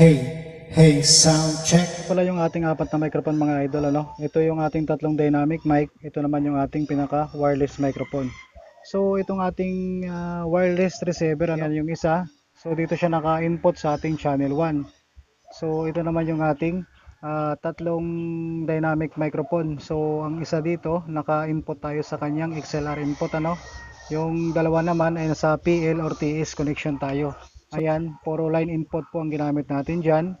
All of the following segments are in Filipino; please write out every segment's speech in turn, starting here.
Hey, hey, sound check. Pala yung ating apat na microphone mga idol ano. Ito yung ating tatlong dynamic mic. Ito naman yung ating pinaka wireless microphone. So itong ating ah, wireless receiver ano yung isa. So dito siya naka-input sa ating channel 1. So ito naman yung ating ah, tatlong dynamic microphone. So ang isa dito naka-input tayo sa kanyang XLR input ano. Yung dalawa naman ay nasa PL or TS connection tayo. Ayan, puro line input po ang ginamit natin diyan.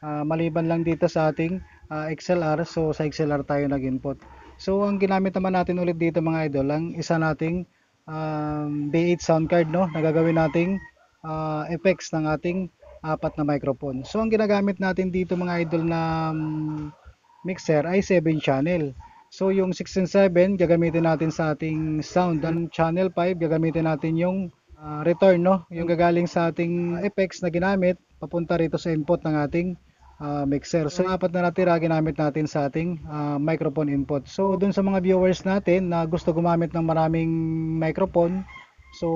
Ah, maliban lang dito sa ating ah, XLR, so sa XLR tayo nag-input. So ang ginamit naman natin ulit dito mga idol, ang isa nating um, B8 sound card no, nagagawin nating ah, effects ng ating apat na microphone. So ang ginagamit natin dito mga idol na um, mixer ay 7 channel. So yung 6 and 7 gagamitin natin sa ating sound. Ang channel 5 gagamitin natin yung ah, return no, yung gagaling sa ating effects na ginamit papunta rito sa input ng ating ah, mixer. So apat na natira ginamit natin sa ating ah, microphone input. So dun sa mga viewers natin na gusto gumamit ng maraming microphone, so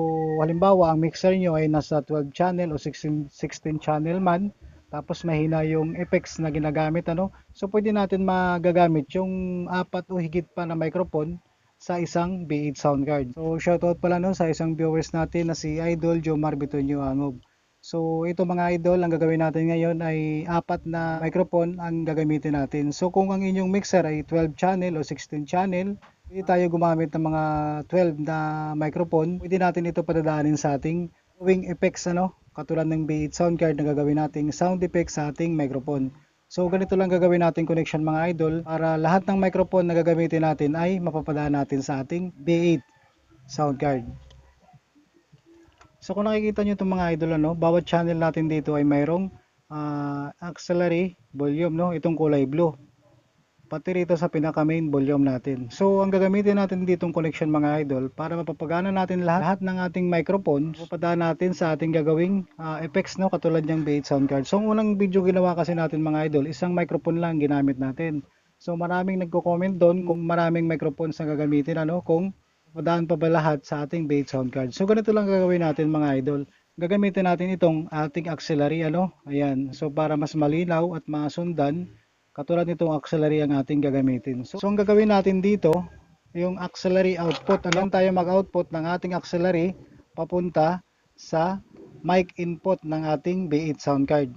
halimbawa ang mixer nyo ay nasa 12 channel o 16, 16 channel man, tapos mahina yung effects na ginagamit ano. So pwede natin magagamit yung apat o higit pa na microphone sa isang B8 sound card. So shoutout pala no sa isang viewers natin na si Idol Jomar Bitonyo Angob. So ito mga idol, ang gagawin natin ngayon ay apat na microphone ang gagamitin natin. So kung ang inyong mixer ay 12 channel o 16 channel, pwede tayo gumamit ng mga 12 na microphone. Pwede natin ito padadaanin sa ating wing effects ano, katulad ng B8 sound card na gagawin nating sound effects sa ating microphone. So ganito lang gagawin natin connection mga idol para lahat ng microphone na gagamitin natin ay mapapadaan natin sa ating B8 sound card. So kung nakikita nyo itong mga idol ano, bawat channel natin dito ay mayroong ah, auxiliary volume no, itong kulay blue. Pati rito sa pinaka main volume natin. So ang gagamitin natin ditong connection mga idol para mapapagana natin lahat, lahat ng ating microphone, papadaan natin sa ating gagawing ah, effects no katulad ng B8 sound card. So ang unang video ginawa kasi natin mga idol, isang microphone lang ginamit natin. So maraming nagko-comment doon kung maraming microphones na gagamitin ano, kung madaan pa ba lahat sa ating bait sound card. So ganito lang gagawin natin mga idol. Gagamitin natin itong ating auxiliary ano. Ayan. So para mas malinaw at masundan, katulad nitong auxiliary ang ating gagamitin. So, so ang gagawin natin dito, yung auxiliary output. Ano tayo mag-output ng ating auxiliary papunta sa mic input ng ating B8 sound card.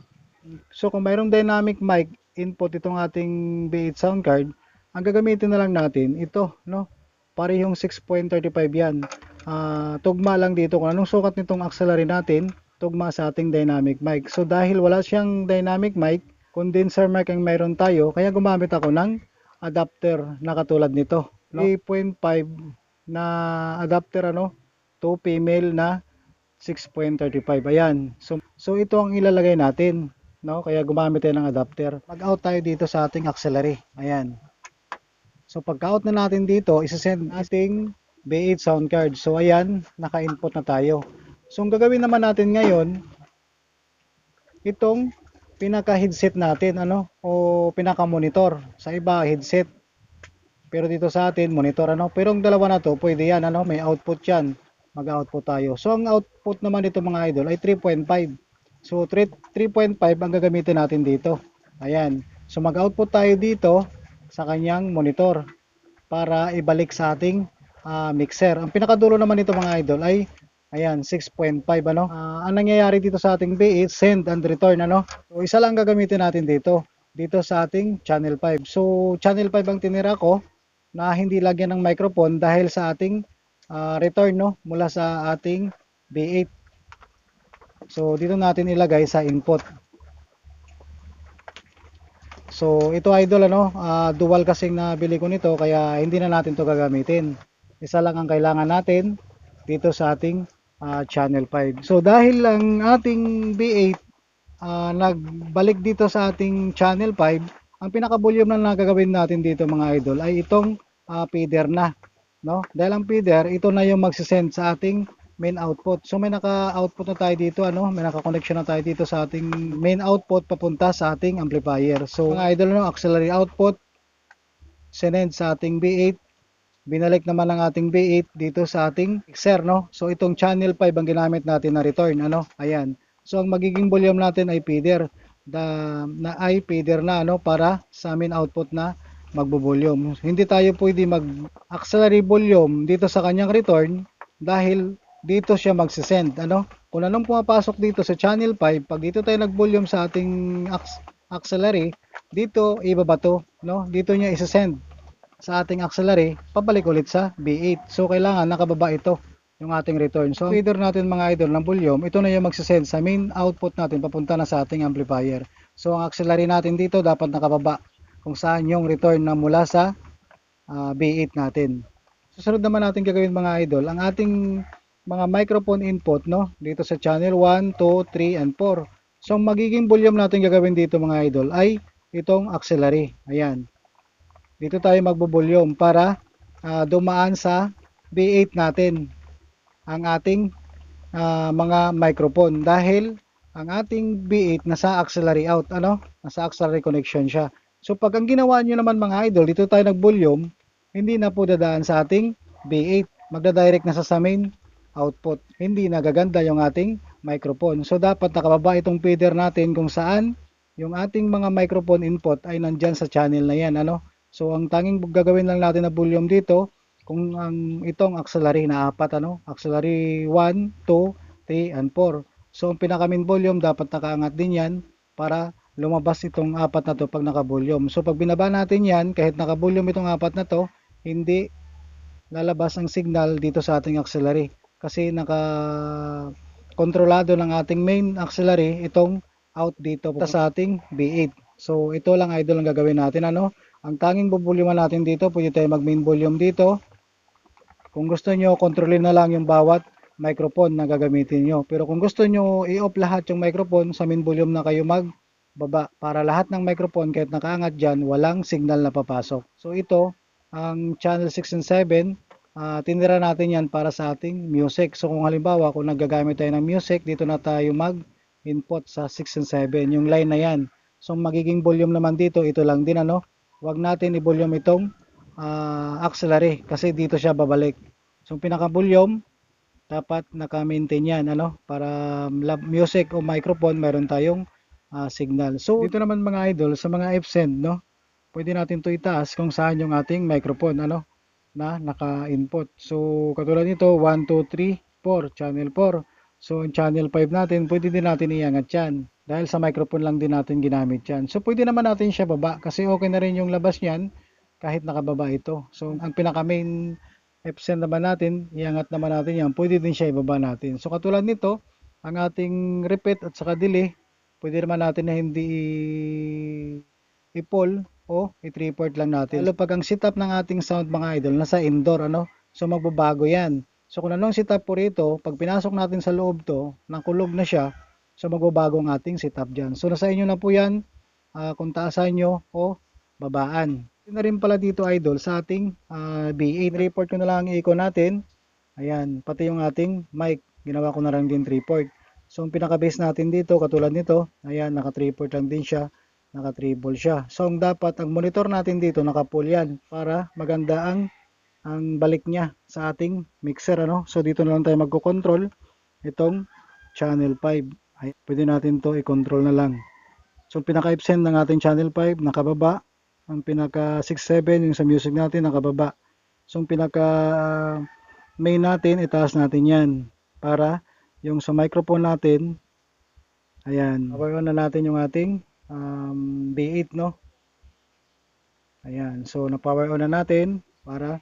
So kung mayroong dynamic mic input itong ating B8 sound card, ang gagamitin na lang natin ito, no? Parehong 6.35 yan. Ah, tugma lang dito kung anong sukat nitong auxiliary natin, tugma sa ating dynamic mic. So dahil wala siyang dynamic mic, condenser mic ang mayroon tayo, kaya gumamit ako ng adapter na katulad nito. 3.5 na adapter ano, to female na 6.35. Ayan. So, so ito ang ilalagay natin. No? Kaya gumamit tayo ng adapter. Mag-out tayo dito sa ating auxiliary. Ayan. So pagka-out na natin dito, isasend nating B8 sound card. So ayan, naka-input na tayo. So ang gagawin naman natin ngayon, itong pinaka-headset natin, ano, o pinaka-monitor. Sa iba, headset. Pero dito sa atin, monitor, ano. Pero ang dalawa na to, pwede yan, ano, may output yan. Mag-output tayo. So ang output naman dito mga idol ay 3.5. So 3 3.5 ang gagamitin natin dito. Ayan. So mag-output tayo dito sa kanyang monitor para ibalik sa ating ah, mixer. Ang pinakadulo naman nito mga idol ay ayan 6.5 ano. Ah, ang nangyayari dito sa ating B8 send and return ano. So isa lang gagamitin natin dito dito sa ating channel 5. So channel 5 ang tinira ko na hindi lagyan ng microphone dahil sa ating ah, return no mula sa ating B8. So dito natin ilagay sa input. So ito idol ano, ah, dual kasing nabili ko nito kaya hindi na natin to gagamitin. Isa lang ang kailangan natin dito sa ating ah, channel 5. So dahil ang ating B8 ah, nagbalik dito sa ating channel 5, ang pinaka-volume na nagagawin natin dito mga idol ay itong ah, feeder na, no? Dahil ang feeder, ito na yung magsisend sa ating main output. So may naka-output na tayo dito, ano? May naka-connection na tayo dito sa ating main output papunta sa ating amplifier. So mga idol, no, auxiliary output sinend sa ating B8 binalik naman ang ating B8 dito sa ating mixer no. So itong channel 5 ang ginamit natin na return ano. Ayan. So ang magiging volume natin ay feeder. da, na ay feeder na ano para sa amin output na magbo-volume. Hindi tayo pwede mag-auxiliary volume dito sa kanyang return dahil dito siya magsisend. Ano? Kung anong pumapasok dito sa channel 5, pag dito tayo nag-volume sa ating aux- auxiliary, dito ibabato. No? Dito niya isasend sa ating auxiliary, pabalik ulit sa B8. So, kailangan nakababa ito yung ating return. So, feeder natin mga idol ng volume, ito na yung magsisend sa main output natin papunta na sa ating amplifier. So, ang auxiliary natin dito dapat nakababa kung saan yung return na mula sa ah, B8 natin. Susunod naman natin gagawin mga idol, ang ating mga microphone input no dito sa channel 1, 2, 3 and 4. So, ang magiging volume natin gagawin dito mga idol ay itong auxiliary. Ayan. Dito tayo magbo-volume para ah, dumaan sa B8 natin ang ating ah, mga microphone. Dahil ang ating B8 nasa auxiliary out ano? Nasa auxiliary connection siya. So pag ang ginawa nyo naman mga idol dito tayo nag-volume hindi na po dadaan sa ating B8 magda-direct na sa sa main output. Hindi nagaganda yung ating microphone. So dapat nakababa itong feeder natin kung saan yung ating mga microphone input ay nandyan sa channel na yan ano so ang tanging gagawin lang natin na volume dito kung ang itong auxiliary na apat ano? Auxiliary 1, 2, 3 and 4 so ang pinaka main volume dapat nakaangat din yan para lumabas itong apat na to pag naka volume so pag binaba natin yan kahit naka volume itong apat na to hindi lalabas ang signal dito sa ating auxiliary. Kasi naka kontrolado ng ating main auxiliary itong out dito sa ating B8 so ito lang idol ang gagawin natin ano ang tanging bubulyuman natin dito pwede tayo mag main volume dito kung gusto nyo, kontrolin na lang yung bawat microphone na gagamitin nyo. Pero kung gusto nyo, i-off lahat yung microphone, sa main volume na kayo magbaba. Para lahat ng microphone, kahit nakaangat dyan, walang signal na papasok. So ito, ang channel 6 and 7, ah, tinira natin yan para sa ating music. So kung halimbawa, kung nagagamit tayo ng music, dito na tayo mag-input sa 6 and 7, yung line na yan. So magiging volume naman dito, ito lang din ano. Huwag natin i-volume itong ah, auxiliary kasi dito siya babalik. So pinaka volume dapat naka-maintain yan ano para music o microphone meron tayong ah, signal. So dito naman mga idol sa mga F-send no. Pwede natin 'to itaas kung saan yung ating microphone ano na naka-input. So katulad nito 1 2 3 4 channel 4. So yung channel 5 natin pwede din natin iangat yan dahil sa microphone lang din natin ginamit yan. So pwede naman natin siya baba kasi okay na rin yung labas niyan kahit nakababa ito. So, ang pinaka main Epson naman natin, iangat naman natin yan, pwede din siya ibaba natin. So, katulad nito, ang ating repeat at saka delay, pwede naman natin na hindi i-pull o i-3 port lang natin. Lalo pag ang setup ng ating sound mga idol, nasa indoor, ano? So, magbabago yan. So, kung anong setup po rito, pag pinasok natin sa loob to, nakulog na siya, so magbabago ang ating setup dyan. So, nasa inyo na po yan, ah, kung taasan nyo o babaan. Yun na rin pala dito idol sa ating ah, B8 report ko na lang ang i-echo natin. Ayan, pati yung ating mic, ginawa ko na lang din 3 port. So ang pinaka base natin dito katulad nito, ayan naka 3 port lang din siya, naka treble siya. So ang dapat ang monitor natin dito naka full yan para maganda ang ang balik niya sa ating mixer ano. So dito na lang tayo magko-control itong channel 5. Ay, pwede natin to i-control na lang. So pinaka send ng ating channel 5 nakababa ang pinaka 6.7 yung sa music natin nakababa so pinaka main natin itaas natin yan para yung sa microphone natin ayan power on na natin yung ating um, B8 no ayan so na power on na natin para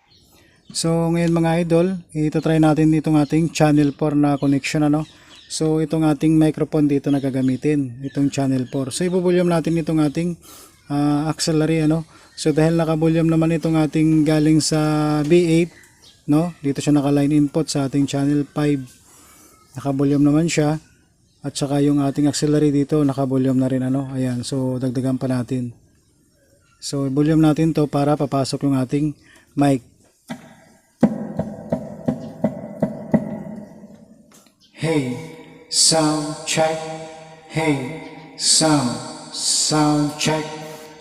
so ngayon mga idol ito try natin itong ating channel 4 na connection ano So itong ating microphone dito na gagamitin, itong channel 4. So ibubulyom natin itong ating ah, auxiliary ano. So dahil naka-volume naman itong ating galing sa B8, no? Dito siya naka-line input sa ating channel 5. Naka-volume naman siya. At saka yung ating auxiliary dito naka-volume na rin ano. Ayan, so dagdagan pa natin. So volume natin to para papasok yung ating mic. Hey, sound check. Hey, sound, sound check.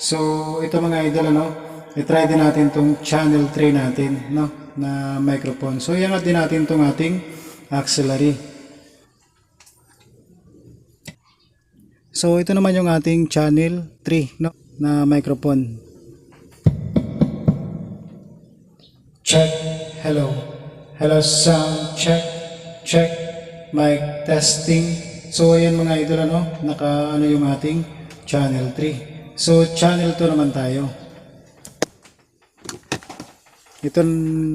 So, ito mga idol, ano, i-try din natin tong channel 3 natin, no, na microphone. So, iangat din natin tong ating auxiliary. So ito naman yung ating channel 3 no, na microphone. Check. Hello. Hello sound. Check. Check. Mic testing. So ayan mga idol ano, naka ano yung ating channel 3. So channel 2 naman tayo. Ito,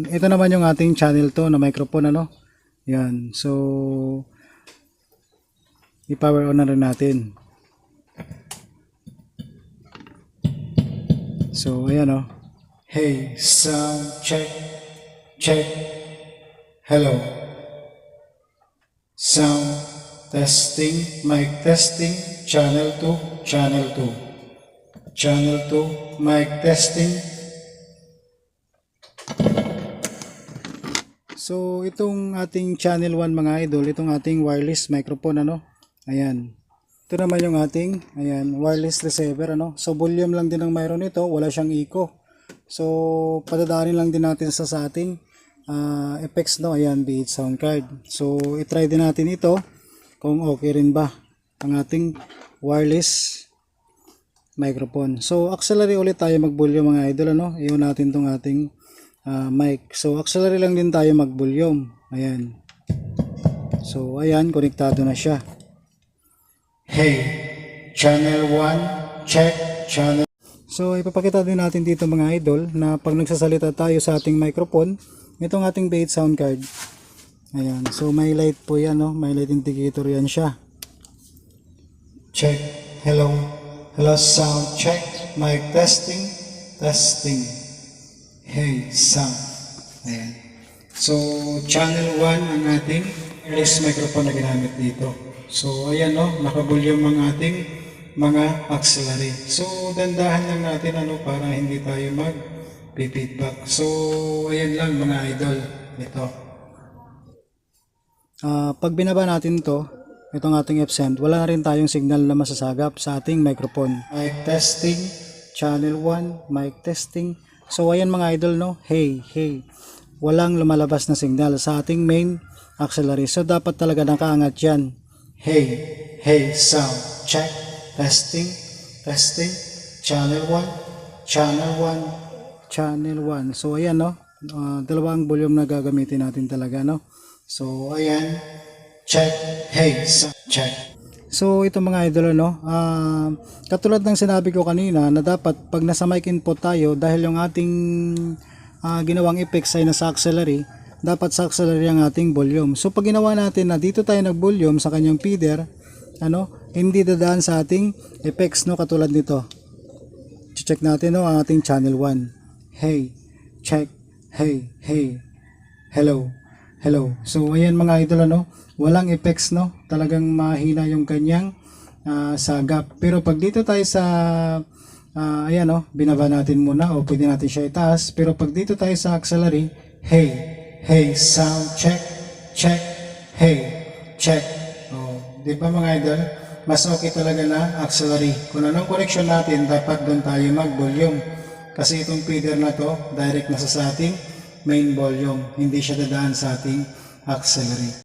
ito naman yung ating channel 2 na microphone ano. Yan. So i-power on na rin natin. So ayan oh. Hey sound. Check. Check. Hello. Sound testing. Mic testing. Channel 2. Channel 2. Channel 2. Mic testing. So itong ating channel 1 mga idol, itong ating wireless microphone ano. Ayan. Ito naman yung ating ayan, wireless receiver ano. So volume lang din ang mayroon nito, wala siyang echo. So padadaanin lang din natin sa, sa ating ah, effects no. Ayan, be it sound card. So i-try din natin ito kung okay rin ba ang ating wireless microphone. So auxiliary ulit tayo mag-volume mga idol ano. Iyon natin tong ating ah, mic. So auxiliary lang din tayo mag-volume. Ayan. So ayan, konektado na siya. Hey. Channel 1. Check. Channel So ipapakita din natin dito mga idol na pag nagsasalita tayo sa ating microphone, itong ating bait sound card. Ayan. So may light po yan, no? May light indicator yan siya. Check. Hello. Hello sound. Check. Mic testing. Testing. Hey sound. Ayan. So, channel 1 ang ating wireless microphone na ginamit dito. So, ayan no, nakabulyong ang ating mga auxiliary. So, dandahan lang natin ano para hindi tayo mag feedback. So, ayan lang mga idol. Ito. Ah, pag binaba natin to, itong ating Epsend, wala na rin tayong signal na masasagap sa ating microphone. Mic testing. Channel 1, mic testing. So ayan mga idol no, hey, hey. Walang lumalabas na signal sa ating main auxiliary. So dapat talaga nakaangat yan. Hey, hey, sound, check, testing, testing, channel 1, channel 1, Channel 1. So ayan no, ah, dalawang volume na gagamitin natin talaga no. so ayan, check, hey, sound, check, So ito mga idol no, ah, katulad ng sinabi ko kanina na dapat pag nasa mic input tayo dahil yung ating ah, ginawang effects ay nasa auxiliary, dapat sa auxiliary ang ating volume. So pag ginawa natin na dito tayo nag-volume sa kanyang feeder, ano, hindi dadaan sa ating effects no katulad nito. Check natin no ang ating channel 1. Hey, check, hey, hey, hello, hello. So ayan mga idol ano, walang effects no, talagang mahina yung kanyang ah, sagap. Pero pag dito tayo sa ah, ayan no, binaba natin muna o pwede natin siya itaas. Pero pag dito tayo sa auxiliary, hey, hey, sound, check, check, hey, check. Oh, di ba mga idol? Mas okay talaga na auxiliary. Kung anong connection natin, dapat doon tayo mag-volume. Kasi itong feeder na to, direct na sa ating main volume. Hindi siya dadaan sa ating auxiliary.